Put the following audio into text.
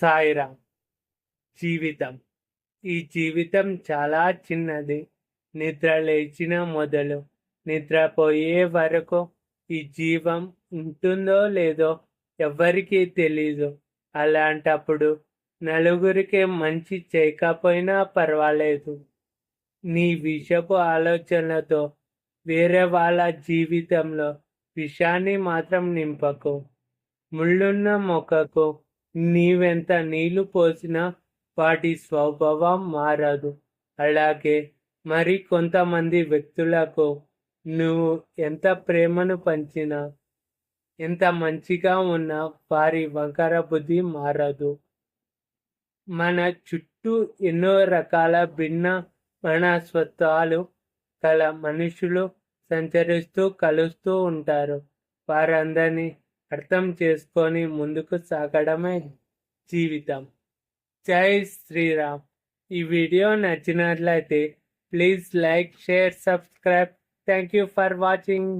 సాయిరామ్ జీవితం. ఈ జీవితం చాలా చిన్నది. నిద్ర లేచిన మొదలు. నిద్రపోయే వరకు ఈ జీవం ఉంటుందో లేదో ఎవ్వరికీ తెలీదు. అలాంటప్పుడు నలుగురికి మంచి చేయకపోయినా పర్వాలేదు. నీ విషపు ఆలోచనలతో వేరే వాళ్ళ జీవితంలో విషాన్ని మాత్రం నింపకు. ముళ్ళున్న మొక్కకు నీవెంత నీళ్ళు పోసినా వాటి స్వభావం మారదు. అలాగే మరి కొంతమంది వ్యక్తులకు నువ్వు ఎంత ప్రేమను పంచినా ఎంత మంచిగా ఉన్నా వారి వంకర బుద్ధి మారదు. మన చుట్టూ ఎన్నో రకాల భిన్న మనస్తత్వాలు గల మనుషులు సంచరిస్తూ కలుస్తూ ఉంటారు. వారందరినీ అర్థం చేసుకొని ముందుకు సాగడమే జీవితం. జై శ్రీరామ్. ఈ వీడియో నచ్చినట్లయితే please like share subscribe. Thank you for watching.